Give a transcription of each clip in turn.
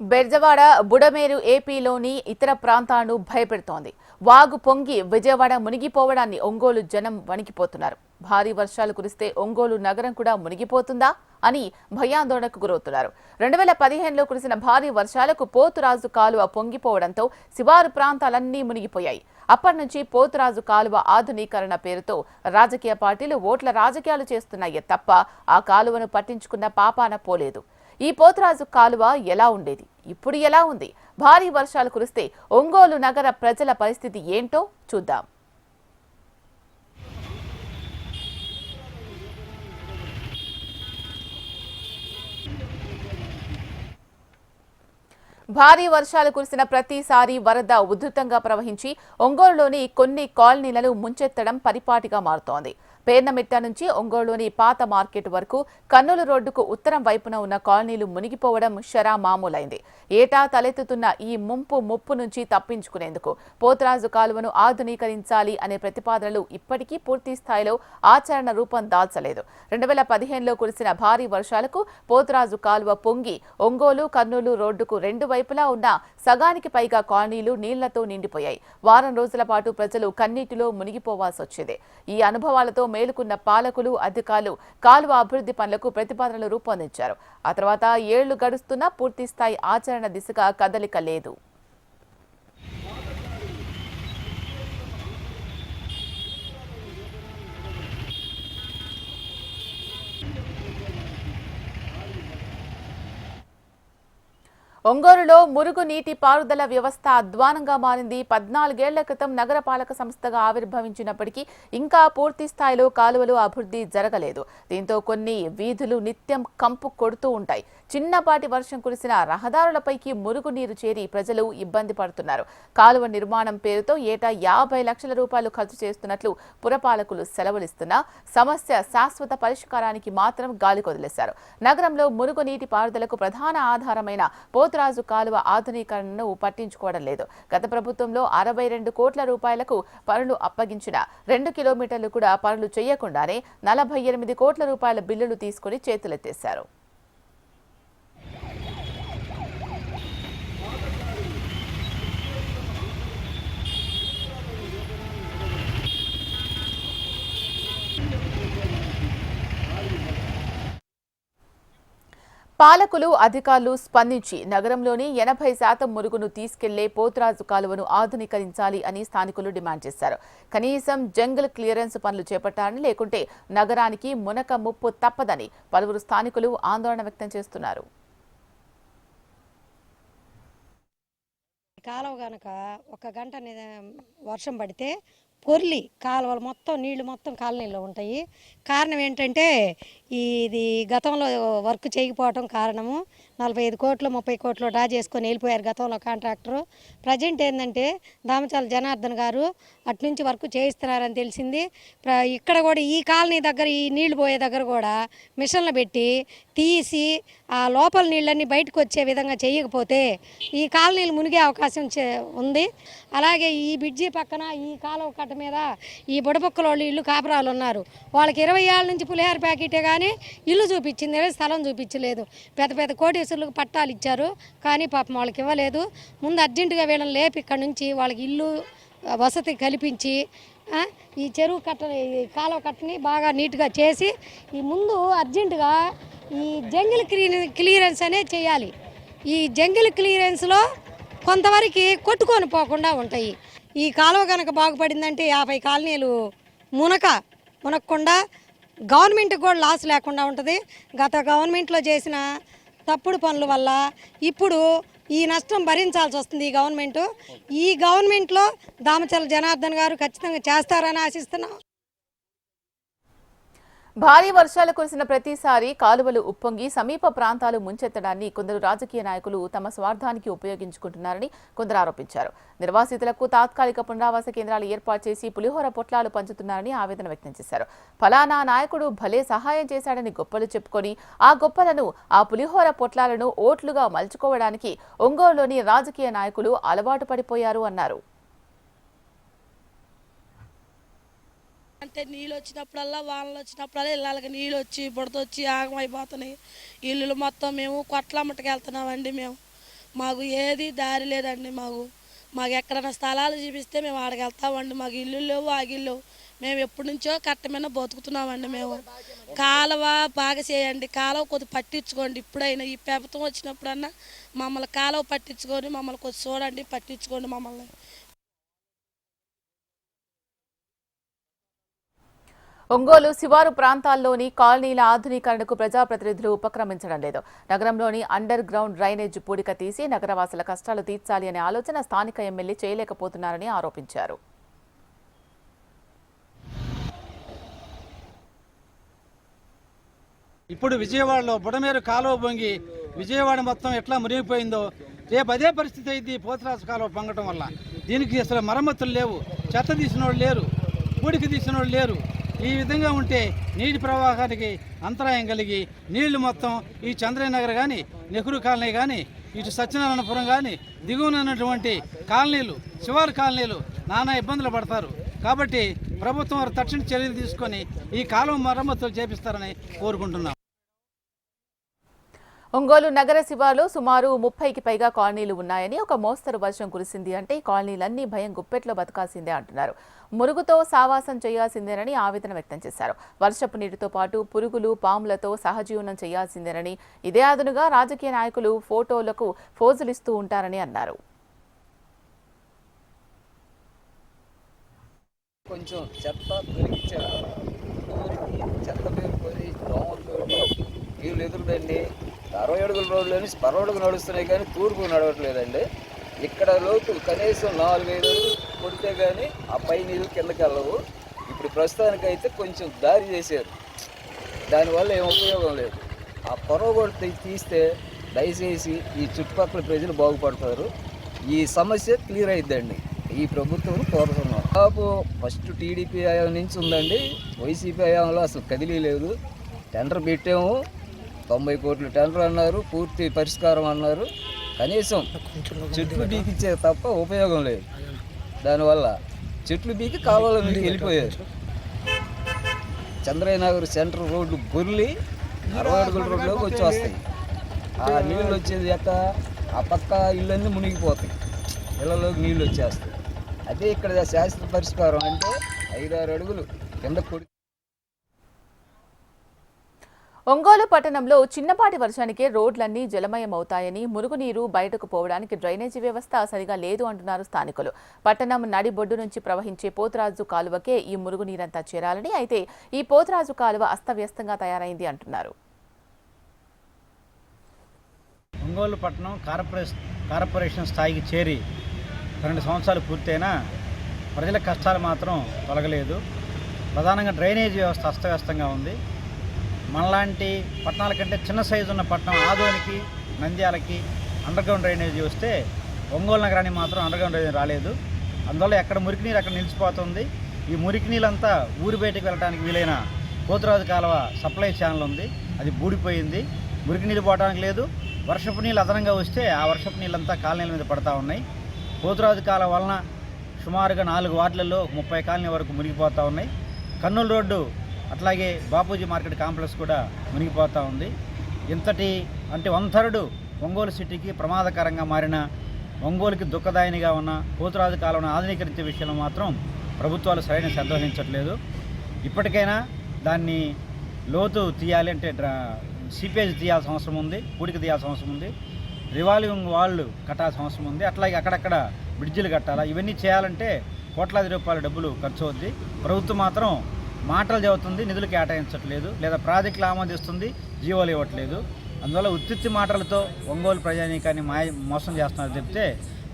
బెర్జవాడ బుడమేరు ఏపీలోని ఇతర ప్రాంతాలను భయపెడుతోంది. వాగు పొంగి విజయవాడ మునిగిపోవడాన్ని ఒంగోలు జనం వణికిపోతున్నారు. భారీ వర్షాలు కురిస్తే ఒంగోలు నగరం కూడా మునిగిపోతుందా అని భయాందోళనకు గురవుతున్నారు. రెండు వేల పదిహేనులో కురిసిన భారీ వర్షాలకు పోతురాజు కాలువ పొంగిపోవడంతో శివారు ప్రాంతాలన్నీ మునిగిపోయాయి. అప్పటి నుంచి పోతురాజు కాలువ ఆధునీకరణ పేరుతో రాజకీయ పార్టీలు ఓట్ల రాజకీయాలు చేస్తున్నాయే తప్ప ఆ కాలువను పట్టించుకున్న పాపాన పోలేదు. ఈ పోతరాజు కాలువ ఎలా ఉండేది? ఇప్పుడు ఎలా ఉంది? భారీ వర్షాలు కురిస్తే ఒంగోలు నగర ప్రజల పరిస్థితి ఏంటో చూద్దాం. భారీ వర్షాలు కురిసిన ప్రతిసారి వరద ఉధృతంగా ప్రవహించి ఒంగోలులోని కొన్ని కాలనీలను ముంచెత్తడం పరిపాటిగా మారుతోంది. పేర్నమిట్ట నుంచి ఒంగోలులోని పాత మార్కెట్ వరకు కర్నూలు రోడ్డుకు ఉత్తరం వైపున ఉన్న కాలనీలు మునిగిపోవడం షరా మామూలైంది. ఏటా తలెత్తుతున్న ఈ ముంపు ముప్పు నుంచి తప్పించుకునేందుకు పోతరాజు కాలువను ఆధునీకరించాలి అనే ప్రతిపాదనలు ఇప్పటికీ పూర్తి స్థాయిలో ఆచరణ రూపం దాల్చలేదు. రెండు వేల పదిహేనులో కురిసిన భారీ వర్షాలకు పోతరాజు కాలువ పొంగి ఒంగోలు కర్నూలు రోడ్డుకు రెండు వైపులా ఉన్న సగానికి పైగా కాలనీలు నీళ్ళతో నిండిపోయాయి. వారం రోజుల పాటు ప్రజలు కన్నీటిలో మునిగిపోవాల్సి వచ్చింది ఈ అనుభవాలతో మేలుకున్న పాలకులు అధికారులు కాలువ అభివృద్ధి పనులకు ప్రతిపాదనలు రూపొందించారు. ఆ తర్వాత ఏళ్ళు గడుస్తున్నా పూర్తి స్థాయి ఆచరణ దిశగా కదలిక లేదు. ఒంగోలులో మురుగు నీటి పారుదల వ్యవస్థ అధ్వానంగా మారింది. పద్నాలుగేళ్ళ క్రితం నగరపాలక సంస్థగా ఆవిర్భవించినప్పటికీ ఇంకా పూర్తి స్థాయిలో కాలువలు అభివృద్ధి జరగలేదు. దీంతో కొన్ని వీధులు నిత్యం కంపు కొడుతూ ఉంటాయి. చిన్నపాటి వర్షం కురిసిన రహదారులపైకి మురుగు నీరు చేరి ప్రజలు ఇబ్బంది పడుతున్నారు. కాలువ నిర్మాణం పేరుతో ఏటా యాభై లక్షల రూపాయలు ఖర్చు చేస్తున్నట్లు పురపాలకులు సెలవులిస్తున్నా సమస్య శాశ్వత పరిష్కారానికి మాత్రం గాలి కొదిలేశారు. నగరంలో మురుగు నీటి పారుదలకు ప్రధాన ఆధారమైన పోతురాజు కాలువ ఆధునీకరణను పట్టించుకోవడం లేదు. గత ప్రభుత్వంలో అరవై రెండు కోట్ల రూపాయలకు పనులు అప్పగించిన రెండు కిలోమీటర్లు కూడా పనులు చేయకుండానే నలభై ఎనిమిది కోట్ల రూపాయల బిల్లులు తీసుకుని చేతులెత్తేశారు. పాలకులు అధికారులు స్పందించి నగరంలోని ఎనభై శాతం మురుగును తీసుకెళ్ళే పోతురాజు కాలువను ఆధునీకరించాలి అని స్థానికులు డిమాండ్ చేశారు. కనీసం జంగల్ క్లియరెన్స్ పనులు చేపట్టాలని లేకుంటే నగరానికి మునక ముప్పు తప్పదని పలువురు స్థానికులు ఆందోళన వ్యక్తం చేస్తున్నారు. కాలువ కనుక ఒక గంట వర్షం పడితే పొర్లి కాలువలు మొత్తం నీళ్ళు మొత్తం కాలనీలో ఉంటాయి. కారణం ఏంటంటే ఇది గతంలో వర్క్ చేయకపోవటం కారణము. నలభై ఐదు కోట్లు ముప్పై కోట్లు డ్రా చేసుకొని వెళ్ళిపోయారు గతంలో కాంట్రాక్టరు. ప్రజెంట్ ఏంటంటే దామచాల జనార్దన్ గారు అటు నుంచి వర్క్ చేయిస్తున్నారని తెలిసింది. ప్ర- ఇక్కడ కూడా ఈ కాలనీ దగ్గర ఈ నీళ్ళు పోయే దగ్గర కూడా మిషన్లు పెట్టి తీసి ఆ లోపల నీళ్ళన్నీ బయటకు వచ్చే విధంగా చేయకపోతే ఈ కాలనీలు మునిగే అవకాశం చే- ఉంది. అలాగే ఈ బ్రిడ్జి పక్కన ఈ కాలువ కట్ట మీద ఈ బుడబొక్కల వాళ్ళు ఇల్లు కాపురాలు ఉన్నారు. వాళ్ళకి ఇరవై ఏళ్ళ నుంచి పులిహార ప్యాకెటే కానీ ఇల్లు చూపించింది స్థలం చూపించలేదు. పెద్ద పెద్ద కోటి కోటేశ్వరులకు పట్టాలు ఇచ్చారు కానీ పాపం వాళ్ళకి ఇవ్వలేదు. ముందు అర్జెంటుగా వీళ్ళని లేపి ఇక్కడ నుంచి వాళ్ళకి ఇల్లు వసతి కల్పించి ఈ చెరువు కట్ట ఈ కాలువ కట్టని బాగా నీట్గా చేసి ఈ ముందు అర్జెంటుగా ఈ జంగిల్ క్లియరెన్స్ అనేది చేయాలి. ఈ జంగిల్ క్లియరెన్స్లో కొంతవరకు కొట్టుకొని పోకుండా ఉంటాయి. ఈ కాలువ కనుక బాగుపడిందంటే యాభై కాలనీలు మునక మునక్కుండా గవర్నమెంట్కి కూడా లాస్ లేకుండా ఉంటుంది. గత గవర్నమెంట్లో చేసిన తప్పుడు పనుల వల్ల ఇప్పుడు ఈ నష్టం భరించాల్సి వస్తుంది ఈ గవర్నమెంట్. ఈ గవర్నమెంట్లో దామచల జనార్దన్ గారు ఖచ్చితంగా చేస్తారని ఆశిస్తున్నాం. భారీ వర్షాలు కురిసిన ప్రతిసారి కాలువలు ఉప్పొంగి సమీప ప్రాంతాలు ముంచెత్తడాన్ని కొందరు రాజకీయ నాయకులు తమ స్వార్థానికి ఉపయోగించుకుంటున్నారని కొందరు ఆరోపించారు. నిర్వాసితులకు తాత్కాలిక పునరావాస కేంద్రాలు ఏర్పాటు చేసి పులిహోర పొట్లాలు పంచుతున్నారని ఆవేదన వ్యక్తం చేశారు. ఫలానా నాయకుడు భలే సహాయం చేశాడని గొప్పలు చెప్పుకొని ఆ గొప్పలను ఆ పులిహోర పొట్లాలను ఓట్లుగా మలుచుకోవడానికి ఒంగోలులోని రాజకీయ నాయకులు అలవాటు పడిపోయారు అన్నారు. అయితే నీళ్ళు వచ్చినప్పుడల్లా వానలు వచ్చినప్పుడల్లా ఇళ్ళకి నీళ్ళు వచ్చి బుడతొచ్చి ఆగమైపోతున్నాయి ఇల్లులు మొత్తం మేము కొట్లమ్మటికి వెళ్తున్నామండి మేము. మాకు ఏది దారి లేదండి మాకు. మాకు ఎక్కడైనా స్థలాలు చూపిస్తే మేము ఆడికి వెళ్తామండి. మాకు ఇల్లు లేవు. ఆగిల్లు మేము ఎప్పటి నుంచో కట్టమైన బతుకుతున్నామండి మేము. కాలువ బాగా చేయండి. కాలువ కొద్ది పట్టించుకోండి. ఇప్పుడైనా ఈ పెబతం వచ్చినప్పుడన్నా మమ్మల్ని కాలువ పట్టించుకొని మమ్మల్ని కొద్ది చూడండి పట్టించుకోండి మమ్మల్ని. ఒంగోలు శివారు ప్రాంతాల్లోని కాలనీల ఆధునీకరణకు ప్రజాప్రతినిధులు ఉపక్రమించడం లేదు. నగరంలోని అండర్ గ్రౌండ్ డ్రైనేజ్ పూడిక తీసి నగరవాసుల కష్టాలు తీర్చాలి అనే ఆలోచన స్థానిక ఎమ్మెల్యే చేయలేకపోతున్నారని ఆరోపించారు. ఇప్పుడు విజయవాడలో బుడమేరు కాలువ పొంగి విజయవాడ మొత్తం ఎట్లా మునిగిపోయిందో రేపు అదే పరిస్థితి అయింది పోతరాజు కాలువ పొంగటం వల్ల. దీనికి అసలు మరమ్మతులు లేవు. చెత్త తీసిన వాళ్ళు లేరు. పూడికి తీసిన వాళ్ళు లేరు. ఈ విధంగా ఉంటే నీటి ప్రవాహానికి అంతరాయం కలిగి నీళ్ళు మొత్తం ఈ చంద్రయ్య నగర్ కానీ నెహ్రూ కాలనీ కానీ ఇటు సత్యనారాయణపురం కానీ దిగువనటువంటి కాలనీలు శివారు కాలనీలు నానా ఇబ్బందులు పడతారు. కాబట్టి ప్రభుత్వం వారు తక్షణ చర్యలు తీసుకొని ఈ కాలం మరమ్మతులు చేపిస్తారని కోరుకుంటున్నాం. ఒంగోలు నగర శివార్లో సుమారు ముప్పైకి పైగా కాలనీలు ఉన్నాయని ఒక మోస్తరు వర్షం కురిసింది అంటే ఈ కాలనీలన్నీ భయం గుప్పెట్లో బతకాల్సిందే అంటున్నారు. మురుగుతో సావాసం చేయాల్సిందేనని ఆవేదన వ్యక్తం చేశారు. వర్షపు నీటితో పాటు పురుగులు పాములతో సహజీవనం చేయాల్సిందేనని ఇదే అదునుగా రాజకీయ నాయకులు ఫోటోలకు ఫోజులిస్తూ ఉంటారని అన్నారు. కొంచెం చెత్త పెరిగించారు చెత్త పేరుకొని వీళ్ళు ఎదురుదండి. అరవై అడుగుల రోడ్లని పరవడుగు నడుస్తున్నాయి కానీ తూర్పు నడవట్లేదండి. ఇక్కడ లోతు కనీసం నాలుగైదు అడుగులు కొడితే కానీ ఆ పై నీళ్ళు కిందకి వెళ్ళవు. ఇప్పుడు ప్రస్తుతానికైతే కొంచెం దారి చేశారు. దానివల్ల ఏం ఉపయోగం లేదు. ఆ పొరవ కొడితే తీస్తే దయచేసి ఈ చుట్టుపక్కల ప్రజలు బాగుపడతారు. ఈ సమస్య క్లియర్ అయిద్దండి. ఈ ప్రభుత్వం కోరుతున్నాం. దాదాపు ఫస్ట్ టీడీపీ హయాం నుంచి ఉందండి. వైసీపీ హయాంలో అసలు కదిలీ లేదు. టెండర్ పెట్టాము. తొంభై కోట్లు టెండర్ అన్నారు. పూర్తి పరిష్కారం అన్నారు. కనీసం చెట్లు బీకిచ్చే తప్ప ఉపయోగం లేదు. దానివల్ల చెట్లు బీకి కాలువల మీకు వెళ్ళిపోయారు. చంద్రయనగర్ సెంటర్ రోడ్డు బొర్లి అరవై అడుగుల రోడ్లోకి వచ్చి వస్తాయి ఆ నీళ్ళు వచ్చేది ఎక్క ఆ పక్క ఇళ్ళన్నీ మునిగిపోతాయి. ఇళ్ళలోకి నీళ్ళు వచ్చేస్తాయి. అదే ఇక్కడ శాస్త్ర పరిష్కారం అంటే ఐదారు అడుగులు కింద కొడి ఒంగోలు పట్టణంలో చిన్నపాటి వర్షానికే రోడ్లన్నీ జలమయం అవుతాయని మురుగునీరు బయటకు పోవడానికి డ్రైనేజీ వ్యవస్థ సరిగా లేదు అంటున్నారు స్థానికులు. పట్టణం నడిబొడ్డు నుంచి ప్రవహించే పోతురాజు కాలువకే ఈ మురుగునీరంతా చేరాలని అయితే ఈ పోతురాజు కాలువ అస్తవ్యస్తంగా తయారైంది అంటున్నారు. ఒంగోలు పట్టణం కార్పొరేషన్ కార్పొరేషన్ స్థాయికి చేరి రెండు సంవత్సరాలు పూర్తయినా ప్రజల కష్టాలు మాత్రం తొలగలేదు. ప్రధానంగా డ్రైనేజీ వ్యవస్థ అస్తవ్యస్తంగా ఉంది. మనలాంటి పట్టణాల కంటే చిన్న సైజు ఉన్న పట్టణం ఆదోనికి నంద్యాలకి అండర్గ్రౌండ్ డ్రైనేజ్ వస్తే ఒంగోలు నగరానికి మాత్రం అండర్గ్రౌండ్ డ్రైనేజ్ రాలేదు. అందువల్ల ఎక్కడ మురికి నీరు అక్కడ నిలిచిపోతుంది. ఈ మురికి నీళ్ళంతా ఊరి బయటకు వెళ్ళడానికి వీలైన కోతురాజు కాలువ సప్లై ఛానల్ ఉంది. అది బూడిపోయింది. మురికి నీళ్ళు పోవడానికి లేదు. వర్షపు నీళ్ళు అదనంగా వస్తే ఆ వర్షపు నీళ్ళంతా కాలనీల మీద పడతా ఉన్నాయి. కోతురాజు కాలువ వలన సుమారుగా నాలుగు వార్డులలో ముప్పై కాలనీ వరకు మునిగిపోతూ ఉన్నాయి. కర్నూలు రోడ్డు అట్లాగే బాపూజీ మార్కెట్ కాంప్లెక్స్ కూడా మునిగిపోతూ ఉంది. ఇంతటి అంటే వంతరుడు ఒంగోలు సిటీకి ప్రమాదకరంగా మారిన ఒంగోలుకి దుఃఖదాయినిగా ఉన్న పోతురాజు కాలువను ఆధునీకరించే విషయంలో మాత్రం ప్రభుత్వాలు సరైన శ్రద్ధ వహించట్లేదు. ఇప్పటికైనా దాన్ని లోతు తీయాలి అంటే డ్రా సీపేజ్ తీయాల్సిన అవసరం ఉంది పూడికి తీయాల్సిన అవసరం ఉంది రివాల్వింగ్ వాళ్ళు కట్టాల్సిన అవసరం ఉంది అట్లాగే అక్కడక్కడ బ్రిడ్జిలు కట్టాలా ఇవన్నీ చేయాలంటే కోట్లాది రూపాయల డబ్బులు ఖర్చు అవుద్ది. ప్రభుత్వం మాత్రం మాటలు చెబుతుంది నిధులు కేటాయించట్లేదు లేదా ప్రాజెక్టులు ఆమోదిస్తుంది జీవోలు ఇవ్వట్లేదు. అందువల్ల ఉత్తిత్తి మాటలతో ఒంగోలు ప్రజానీకాన్ని మాయ మోసం చేస్తున్నారు చెప్తే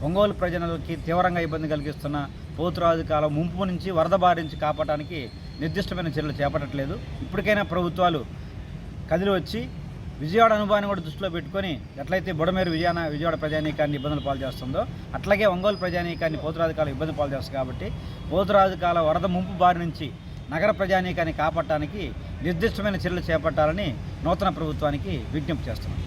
ఒంగోలు ప్రజలకి తీవ్రంగా ఇబ్బంది కలిగిస్తున్న పోతురాజు కాలం ముంపు నుంచి వరద బారి నుంచి కాపాడటానికి నిర్దిష్టమైన చర్యలు చేపట్టట్లేదు. ఇప్పటికైనా ప్రభుత్వాలు కదిలి వచ్చి విజయవాడ అనుభవాన్ని కూడా దృష్టిలో పెట్టుకొని ఎట్లయితే బుడమేరు విజయాన విజయవాడ ప్రజానీకాన్ని ఇబ్బందులు పాలు చేస్తుందో అట్లాగే ఒంగోలు ప్రజానీకాన్ని పోతురాజు కాలం ఇబ్బంది పాలు చేస్తుంది కాబట్టి పోతురాజు వరద ముంపు బారి నుంచి నగర ప్రజానీకాన్ని కాపాడటానికి నిర్దిష్టమైన చర్యలు చేపట్టాలని నూతన ప్రభుత్వానికి విజ్ఞప్తి చేస్తున్నాం.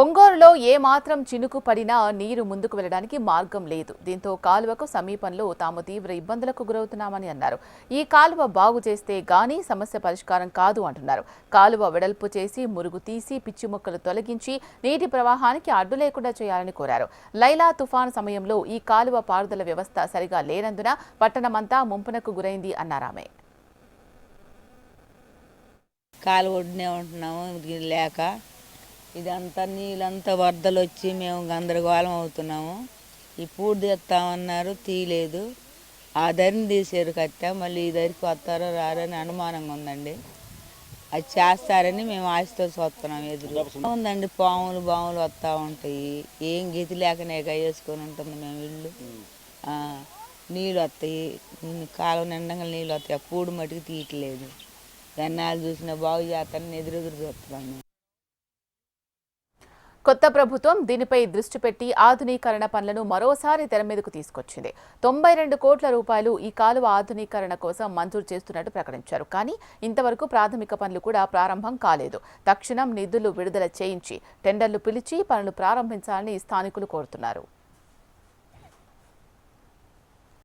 ఒంగోలులో ఏ మాత్రం చినుకు పడినా నీరు ముందుకు వెళ్ళడానికి మార్గం లేదు. దీంతో కాలువకు సమీపంలో తాము తీవ్ర ఇబ్బందులకు గురవుతున్నామని అన్నారు. ఈ కాలువ బాగు చేస్తే గానీ సమస్య పరిష్కారం కాదు అంటున్నారు. కాలువ వెడల్పు చేసి మురుగు తీసి పిచ్చి మొక్కలు తొలగించి నీటి ప్రవాహానికి అడ్డు లేకుండా చేయాలని కోరారు. లైలా తుఫాను సమయంలో ఈ కాలువ పారుదల వ్యవస్థ సరిగా లేనందున పట్టణమంతా ముంపునకు గురైంది అన్నారామే కాలు ఒడ్డునే ఉంటున్నాము లేక. ఇదంతా నీళ్ళంతా వరదలు వచ్చి మేము గందరగోళం అవుతున్నాము. ఈ పూడి తీస్తామన్నారు తీయలేదు. ఆ ధరిని తీసారు కట్ట మళ్ళీ ఈ ధరికి వస్తారో రారని అనుమానంగా ఉందండి. అది చేస్తారని మేము ఆశతో చూస్తున్నాం ఎదురు. ఉందండి పాములు బాములు వస్తూ ఉంటాయి. ఏం గీతి లేకనే వేసుకొని ఉంటుంది మేము ఇల్లు. నీళ్ళు వస్తాయి. కాలువ నిండంగా నీళ్ళు వస్తాయి. ఆ పూడి మటుకు తీయట్లేదు. గన్నాలు చూసినా బాగు చేస్తానని ఎదురెదురు చూస్తున్నాం మేము. కొత్త ప్రభుత్వం దీనిపై దృష్టి పెట్టి ఆధునీకరణ పనులను మరోసారి తెర మీదకు తీసుకొచ్చింది. తొంభై రెండు కోట్ల రూపాయలు ఈ కాలువ ఆధునీకరణ కోసం మంజూరు చేస్తున్నట్టు ప్రకటించారు. కానీ ఇంతవరకు ప్రాథమిక పనులు కూడా ప్రారంభం కాలేదు. తక్షణం నిధులు విడుదల చేయించి టెండర్లు పిలిచి పనులు ప్రారంభించాలని స్థానికులు కోరుతున్నారు.